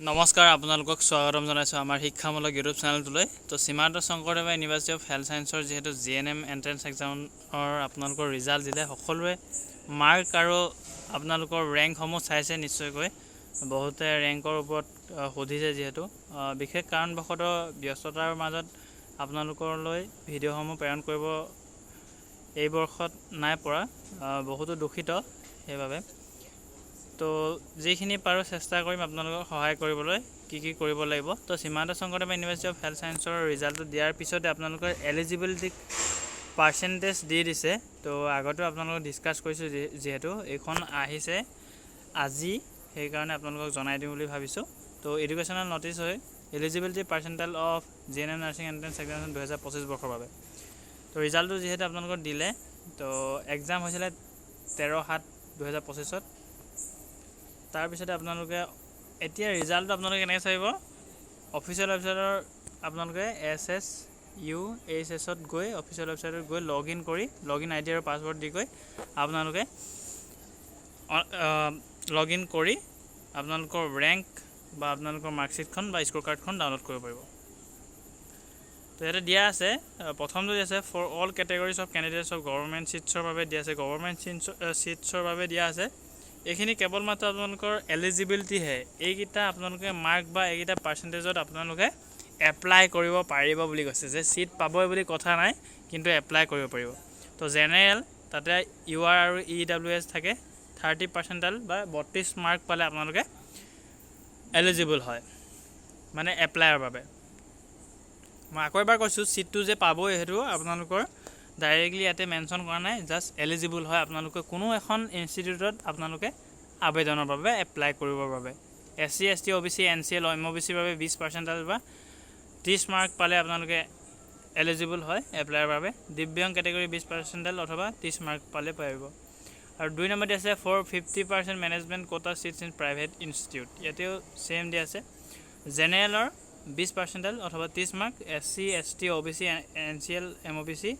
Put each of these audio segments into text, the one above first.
নমস্কাৰ আপোনালোকক স্বাগতম জনাইছোঁ আমাৰ শিক্ষামূলক ইউটিউব চেনেলটোলৈ। তো Srimanta Sankardev university of health ছায়েন্সৰ যিহেতু জি এন এম এণ্ট্ৰেঞ্চ এক্সামৰ আপোনালোকৰ ৰিজাল্ট দিলে সকলোৱে মাৰ্ক আৰু আপোনালোকৰ ৰেংকসমূহ চাইছে নিশ্চয়কৈ। বহুতে ৰেংকৰ ওপৰত সুধিছে যিহেতু। বিশেষ কাৰণবশতঃ ব্যস্ততাৰ মাজত আপোনালোকলৈ ভিডিঅ'সমূহ প্ৰেৰণ কৰিব এই বৰ্ষত নাই পৰা। বহুতো দুখিত সেইবাবে। তো যিখিনি পাৰোঁ চেষ্টা কৰিম আপোনালোকক সহায় কৰিবলৈ, কি কি কৰিব লাগিব। তো Srimanta Sankardev university of health ছায়েন্সৰ ৰিজাল্টটো দিয়াৰ পিছতে আপোনালোকৰ এলিজিবিলিটি পাৰ্চেণ্টেজ দি দিছে। তো আগতেও আপোনালোকক ডিছকাছ কৰিছোঁ যিহেতু এইখন আহিছে আজি, সেইকাৰণে আপোনালোকক জনাই দিওঁ বুলি ভাবিছোঁ। তো এডুকেশ্যনেল নটিচ হয় eligibility percentile of G N M nursing entrance examination দুহেজাৰ পঁচিছ বৰ্ষৰ বাবে। তো ৰিজাল্টটো যিহেতু আপোনালোকক দিলে, তো এক্সাম হৈছিলে তেৰ সাত দুহেজাৰ পঁচিছত। তাৰপিছতে আপোনালোকে এতিয়া ৰিজাল্টটো আপোনালোকে কেনেকৈ চাব অফিচিয়েল ৱেবছাইটৰ আপোনালোকে এছ এছ ইউ এইচ এছত গৈ অফিচিয়েল ৱেবছাইটত গৈ লগ ইন কৰি লগ ইন আই ডি আৰু পাছৱৰ্ড দি গৈ আপোনালোকে লগ ইন কৰি আপোনালোকৰ ৰেংক বা আপোনালোকৰ মাৰ্কশ্বিটখন বা স্ক'ৰ কাৰ্ডখন ডাউনলোড কৰিব পাৰিব। তো ইয়াতে দিয়া আছে প্ৰথমটো দিয়া আছে for all categories of candidates of government ছিটছৰ বাবে দিয়া আছে গভৰ্ণমেণ্ট ছিটছৰ বাবে দিয়া আছে। এইখিনি কেৱল মাত্ৰ আপোনালোকৰ এলিজিবিলিটিহে এইকেইটা আপোনালোকে মাৰ্ক বা এইকেইটা পাৰ্চেণ্টেজত আপোনালোকে এপ্লাই কৰিব পাৰিব বুলি কৈছে যে ছিট পাবই বুলি কথা নাই কিন্তু এপ্লাই কৰিব পাৰিব। তো জেনেৰেল তাতে ইউ আৰ আৰু ই ডাব্লিউ এছ থাকে থাৰ্টি পাৰ্চেণ্টেল বা বত্ৰিছ মাৰ্ক পালে আপোনালোকে এলিজিবল হয় মানে এপ্লাইৰ বাবে। মই আকৌ এবাৰ কৈছোঁ ছিটটো যে পাবই সেইটো আপোনালোকৰ ডাইৰেক্টলি ইয়াতে মেনশ্যন কৰা নাই জাষ্ট এলিজিবল হয় আপোনালোকে কোনো এখন ইনষ্টিটিউটত আপোনালোকে আবেদনৰ বাবে এপ্লাই কৰিবৰ বাবে। S C S T O' B C N C L M O' B চিৰ বাবে বিছ পাৰ্চেণ্টেজ বা ত্ৰিছ মাৰ্ক পালে আপোনালোকে এলিজিবল হয় এপ্লাইৰ বাবে। দিব্যাংগ কেটেগৰী বিছ পাৰ্চেণ্টেজ অথবা ত্ৰিছ মাৰ্ক পালে পাৰিব আৰু দুই নম্বৰতে আছে for fifty percent management quota seats in private institute ইয়াতেও ছেম দিয়া আছে। জেনেৰেলৰ বিছ পাৰ্চেণ্টেজ অথবা ত্ৰিছ mark S C S T O' B C N C L M O' B C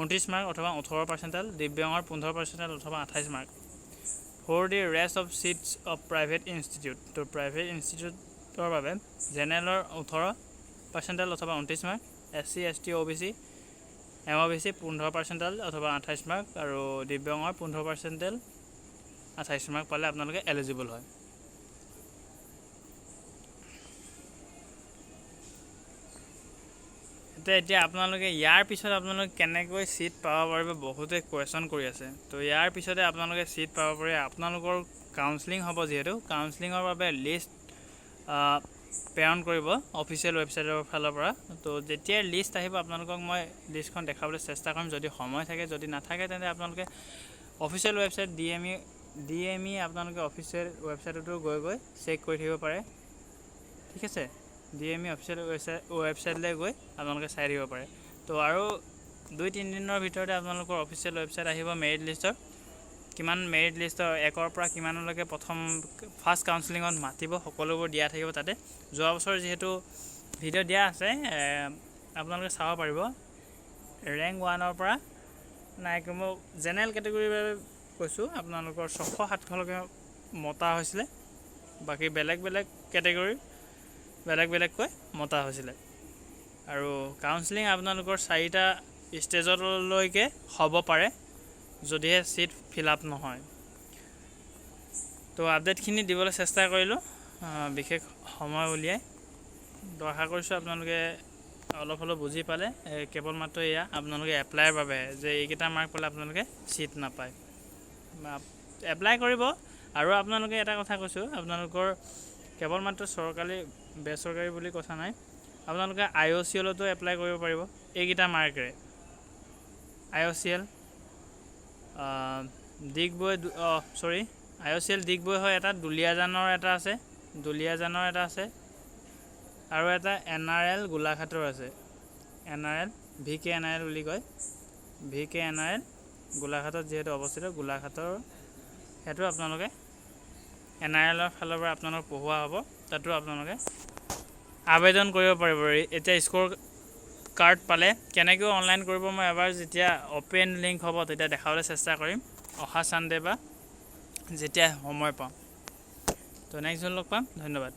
ঊনত্ৰিছ মাৰ্ক অথবা ওঠৰ পাৰ্চেণ্টেজ দিব্যাঙৰ পোন্ধৰ পাৰ্চেণ্টেজ অথবা আঠাইছ mark. For the rest of seats of private institute. তো প্ৰাইভেট ইনষ্টিটিউটৰ বাবে জেনেৰেলৰ ওঠৰ পাৰ্চেণ্টেজ অথবা ঊনত্ৰিছ mark, S C, S T, O' B C, M O' B C পোন্ধৰ পাৰ্চেণ্টেজ অথবা আঠাইছ মাৰ্ক আৰু দিব্যাঙৰ পোন্ধৰ পাৰ্চেণ্টেজ আঠাইছ মাৰ্ক পালে আপোনালোকে এলিজিবল হয়। এতিয়া এতিয়া আপোনালোকে ইয়াৰ পিছত আপোনালোকে কেনেকৈ ছিট পাব পাৰিব বহুতে কুৱেশ্যন কৰি আছে। তো ইয়াৰ পিছতে আপোনালোকে ছিট পাব পাৰি, আপোনালোকৰ কাউন্সিলিং হ'ব যিহেতু। কাউন্সিলিঙৰ বাবে লিষ্ট প্ৰেৰণ কৰিব অফিচিয়েল ৱেবছাইটৰ ফালৰ পৰা। তো যেতিয়াই লিষ্ট আহিব, আপোনালোকক মই লিষ্টখন দেখাবলৈ চেষ্টা কৰিম। যদি সময় থাকে, যদি নাথাকে, তেন্তে আপোনালোকে official website D M E D M E আপোনালোকে অফিচিয়েল ৱেবছাইটতো গৈ গৈ চেক কৰি থাকিব পাৰে। ঠিক আছে? D M E official website ৱেবছাইটলৈ গৈ আপোনালোকে চাই দিব পাৰে। তো আৰু দুই তিনিদিনৰ ভিতৰতে আপোনালোকৰ অফিচিয়েল ৱেবছাইট আহিব মেৰিট লিষ্টৰ। কিমান মেৰিট লিষ্টৰ, একৰ পৰা কিমানলৈকে প্ৰথম ফাৰ্ষ্ট কাউন্সিলিঙত মাতিব সকলোবোৰ দিয়া থাকিব তাতে। যোৱা বছৰ যিহেতু ভিডিঅ' দিয়া আছে আপোনালোকে চাব পাৰিব। ৰেংক ওৱানৰ পৰা নাই কমেও জেনেৰেল কেটেগৰীৰ বাবে কৈছোঁ, আপোনালোকৰ ছশ সাতশলৈকে মতা হৈছিলে। বাকী বেলেগ বেলেগ কেটেগৰীৰ বেলেগ বেলেগকৈ মতা হৈছিলে। আৰু কাউন্সিলিং আপোনালোকৰ চাৰিটা ষ্টেজলৈকে হ'ব পাৰে যদিহে ছিট ফিল আপ নহয়। তো আপডেটখিনি দিবলৈ চেষ্টা কৰিলোঁ। বিশেষ সময় উলিয়াই। তো আশা কৰিছোঁ আপোনালোকে অলপ হ'লেও বুজি পালে। কেৱল মাত্ৰ এয়া আপোনালোকে এপ্লাইৰ বাবে যে এইকেইটা মাৰ্ক পালে আপোনালোকে ছিট নাপায়। এপ্লাই কৰিব। আৰু আপোনালোকে এটা কথা কৈছোঁ আপোনালোকৰ কেৱল মাত্ৰ চৰকাৰী বেচৰকাৰী বুলি কথা নাই আপোনালোকে আই অ' চি এলতো এপ্লাই কৰিব পাৰিব। এইকেইটা মাৰ্কেৰে। আই অ' চি এল ডিগবৈ অঁ চৰি আই অ' চি এল ডিগবৈ হয় এটা দুলীয়াজানৰ এটা আছে দুলীয়াজানৰ এটা আছে আৰু এটা এন আৰ এল গোলাঘাটৰ আছে। N R L V K N R L বুলি কয়। ভি কে এন আৰ এল গোলাঘাটত যিহেতু অৱস্থিত গোলাঘাটৰ সেইটো আপোনালোকে এন আৰ এলৰ ফালৰ পৰা আপোনালোক পঢ়োৱা হ'ব তাতো আপোনালোকে আবেদন কৰিব পাৰিব। এতিয়া স্ক'ৰ কাৰ্ড পালে কেনেকৈ অনলাইন কৰিব মই এবাৰ যেতিয়া অ'পেন লিংক হ'ব তেতিয়া দেখাবলৈ চেষ্টা কৰিম। অহা ছানডে বা যেতিয়া সময় পাওঁ। তো নেক্সট লগ পাম ধন্যবাদ।